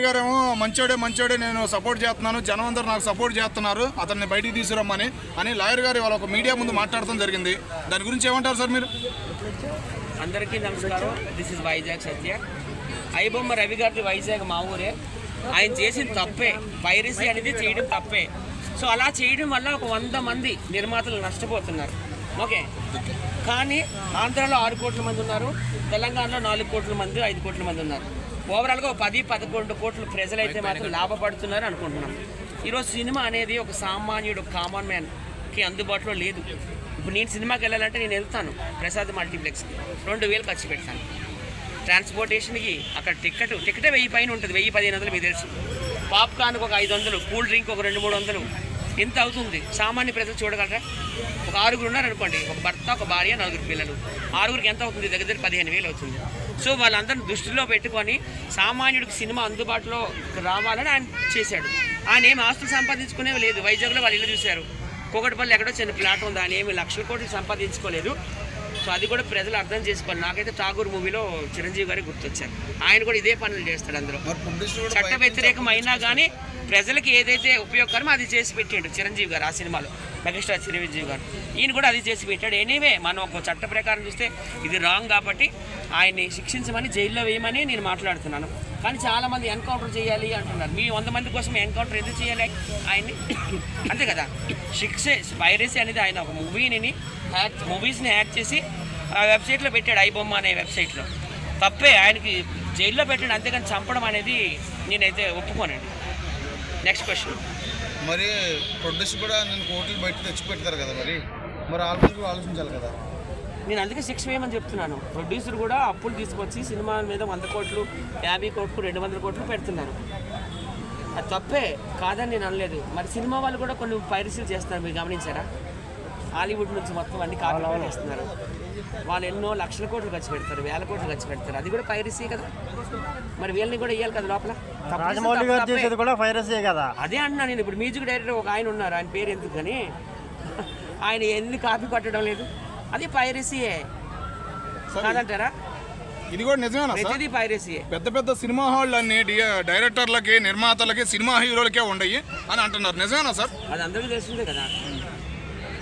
గారేమో మంచోడే మంచోడే నేను సపోర్ట్ చేస్తున్నాను జనం అందరూ నాకు సపోర్ట్ చేస్తున్నారు అతన్ని బయటికి తీసుకురమ్మని అని లాయర్ గారు ఇవాళ ఒక మీడియా ముందు మాట్లాడటం జరిగింది. దాని గురించి ఏమంటారు సార్ మీరు? అందరికీ నమస్కారం. దిస్ ఇస్ వైజాగ్ సత్య ఐబొమ్మ రవి గారి వైజాగ్ మా ఊరే. ఆయన చేసిన తప్పే. పైరసీ అనేది చేయడం తప్పే. సో అలా చేయడం వల్ల ఒక వంద మంది నిర్మాతలు నష్టపోతున్నారు. ఓకే కానీ ఆంధ్రాలో ఆరు కోట్ల మంది ఉన్నారు. తెలంగాణలో నాలుగు కోట్ల మంది ఐదు కోట్ల మంది ఉన్నారు. ఓవరాల్గా ఒక పది పదకొండు కోట్ల ప్రజలైతే మాత్రం లాభపడుతున్నారు అనుకుంటున్నాం. ఈరోజు సినిమా అనేది ఒక సామాన్యుడు కామన్ మ్యాన్కి అందుబాటులో లేదు. ఇప్పుడు నేను సినిమాకి వెళ్ళాలంటే నేను వెళ్తాను. ప్రసాద్ మల్టీప్లెక్స్కి రెండు వేలు ఖర్చు పెడతాను. ట్రాన్స్పోర్టేషన్కి అక్కడ టికెట్ టికెటే వెయ్యి పైన ఉంటుంది. వెయ్యి పదిహేను వందలు మీకు తెలుసు. పాప్కార్న్కి ఒక ఐదు వందలు కూల్ డ్రింక్ ఒక రెండు మూడు వందలు. ఎంత అవుతుంది? సామాన్య ప్రజలు చూడగలరా? ఒక ఆరుగురు ఉన్నారనుకోండి. ఒక భర్త ఒక భార్య నలుగురు పిల్లలు. ఆరుగురికి ఎంత అవుతుంది? దగ్గర దగ్గర పదిహేను వేలు అవుతుంది. సో వాళ్ళందరిని దృష్టిలో పెట్టుకొని సామాన్యుడికి సినిమా అందుబాటులో రావాలని ఆయన చేశాడు. ఆయన ఏం ఆస్తులు సంపాదించుకునేవి లేదు. వైజాగ్లో వాళ్ళు ఇల్లు చూశారు. కోకటిపల్లి ఎక్కడో చిన్న ప్లాట్ ఉంది. ఆయన ఏమి లక్షల కోట్లు సంపాదించుకోలేదు. సో అది కూడా ప్రజలు అర్థం చేసుకోవాలి. నాకైతే ఠాగూర్ మూవీలో చిరంజీవి గారి గుర్తొచ్చారు. ఆయన కూడా ఇదే పనులు చేస్తాడు అందరూ చట్ట వ్యతిరేకం అయినా కానీ ప్రజలకి ఏదైతే ఉపయోగకరమో అది చేసి పెట్టాడు చిరంజీవి గారు ఆ సినిమాలో. మెగాస్టార్ చిరంజీవి గారు. ఈయన కూడా అది చేసి పెట్టాడు. ఎనీవే మనం ఒక చట్ట ప్రకారం చూస్తే ఇది రాంగ్ కాబట్టి ఆయన్ని శిక్షించమని జైల్లో వేయమని నేను మాట్లాడుతున్నాను. కానీ చాలామంది ఎన్కౌంటర్ చేయాలి అంటున్నారు. మీ వంద మంది కోసం ఎన్కౌంటర్ ఎందుకు చేయాలి ఆయన్ని? అంతే కదా. షిక్సే పైరసీ అనేది ఆయన ఒక మూవీని హ్యాక్ మూవీస్ని హ్యాక్ చేసి ఆ వెబ్సైట్లో పెట్టాడు ఐబొమ్మ అనే వెబ్సైట్లో. తప్పే ఆయనకి జైల్లో పెట్టాడు అంతేగాని చంపడం అనేది నేనైతే ఒప్పుకోనండి. నెక్స్ట్ క్వశ్చన్ మరి ప్రొడ్యూస్ కూడా నేను కోట్లు బయట తెచ్చి పెడతారు కదా మరి. మరి ఆలోచించాలి కదా. నేను అందుకే శిక్ష వేయమని చెప్తున్నాను. ప్రొడ్యూసర్ కూడా అప్పులు తీసుకొచ్చి సినిమా మీద వంద కోట్లు యాభై కోట్లు రెండు వందల కోట్లు పెడుతున్నారు. అది తప్పే కాదని నేను అనలేదు. మరి సినిమా వాళ్ళు కూడా కొన్ని పైరసీలు చేస్తున్నారు మీరు గమనించారా? హాలీవుడ్ నుంచి మొత్తం అన్ని కాపీ చేస్తున్నారు వాళ్ళు ఎన్నో లక్షల కోట్లు ఖర్చు పెడతారు వేల కోట్లు ఖర్చు పెడతారు. అది కూడా పైరసీ కదా? మరి వీళ్ళని కూడా ఇవ్వాలి కదా లోపల? రాజమౌళి గారు. చేసేది కూడా కదా? అదే అన్నా నేను. ఇప్పుడు మ్యూజిక్ డైరెక్టర్ ఒక ఆయన ఉన్నారు ఆయన పేరు ఎందుకు కానీ. ఆయన ఎన్ని కాపీ పట్టడం లేదు? అది పైరసీయే కాదంటారా? ఇది కూడా నిజమేనా సార్? ప్రతిదీ పైరసీయే పెద్ద పెద్ద సినిమా హాళ్ళు అన్ని డైరెక్టర్లకి నిర్మాతలకి సినిమా హీరోలకే ఉండయి అని అంటున్నారు. నిజమేనా సార్? అది అందరికీ తెలిసిందే కదా.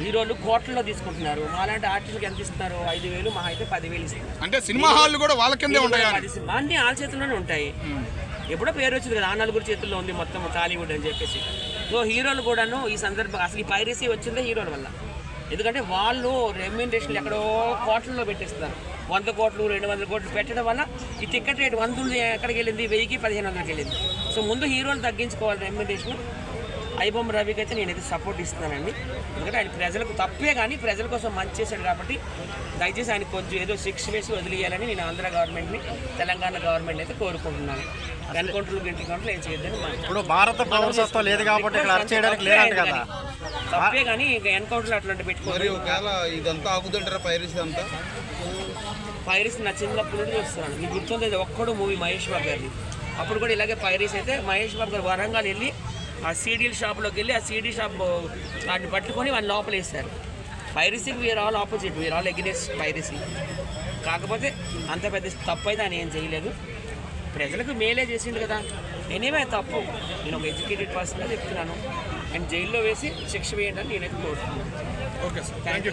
హీరోలు కోట్లలో తీసుకుంటున్నారు. మాలాంటి ఆర్టిస్టులకు ఎంత ఇస్తున్నారు ఐదు వేలు మా అయితే పదివేలు ఇస్తున్నారు అంటే సినిమా హాళ్ళు కూడా వాళ్ళ కిందే ఉంటాయి? అన్ని వాళ్ళ చేతుల్లోనే ఉంటాయి. ఎప్పుడో పేరు వచ్చింది కదా ఆ నలుగురు చేతుల్లో ఉంది మొత్తం టాలీవుడ్ అని చెప్పేసి. సో హీరోలు కూడాను ఈ సందర్భం అసలు ఈ పైరసీ వచ్చిందే హీరోల వల్ల. ఎందుకంటే వాళ్ళు రెమ్యూనరేషన్లు ఎక్కడో కోట్లలో పెట్టేస్తున్నారు. వంద కోట్లు రెండు వందల కోట్లు పెట్టడం వల్ల ఈ టికెట్ రేట్ వంద ఉంది ఎక్కడికి వెళ్ళింది? వెయ్యికి పదిహేను వందలకి వెళ్ళింది. సో ముందు హీరోలు తగ్గించుకోవాలి రెమ్యూనరేషన్ ఐబొమ్మ రవికి అయితే నేనైతే సపోర్ట్ ఇస్తున్నానండి. ఎందుకంటే ఆయన ప్రజలకు తప్పే కానీ ప్రజల కోసం మంచి చేశాడు కాబట్టి దయచేసి ఆయన కొంచెం ఏదో శిక్ష వేసి వదిలేయాలని నేను ఆంధ్ర గవర్నమెంట్ని తెలంగాణ గవర్నమెంట్ అయితే కోరుకుంటున్నాను. ఎన్కౌంటర్లు గింటికౌంటర్లు ఏం చేయొద్దని ఇప్పుడు భారత పౌరసత్వం లేదు కాబట్టి చేయడానికి లేదంట కదా. తప్పే కానీ ఇంకా ఎన్కౌంటర్లు అట్లాంటి పెట్టుకోవాలి ఒకవేళ ఇదంతా ఆగుతుంటారా పైరసీ అంతా? పైరస్ నా చిన్నప్పటి నుండి చూస్తున్నాను. మీకు గుర్తుంది ఒక్కడు మూవీ మహేష్ బాబు గారిది. అప్పుడు కూడా ఇలాగే పైరస్ అయితే మహేష్ బాబు గారు వరంగల్ వెళ్ళి ఆ సీడీల షాప్లోకి వెళ్ళి ఆ సీడీ షాప్ వాటిని పట్టుకొని వాళ్ళని లోపల వేస్తారు పైరసీకి we are all opposite we are all against piracy. కాకపోతే అంత పెద్ద తప్పు అయితే ఆయన ఏం చేయలేదు. ప్రజలకు మేలే చేసిండు కదా. ఎనీవే తప్పు. నేను ఒక ఎడ్యుకేటెడ్ పర్సన్గా చెప్తున్నాను. అండ్ జైల్లో వేసి శిక్ష వేయండి అని నేనైతే కోరుతున్నాను. Okay sir. Thank you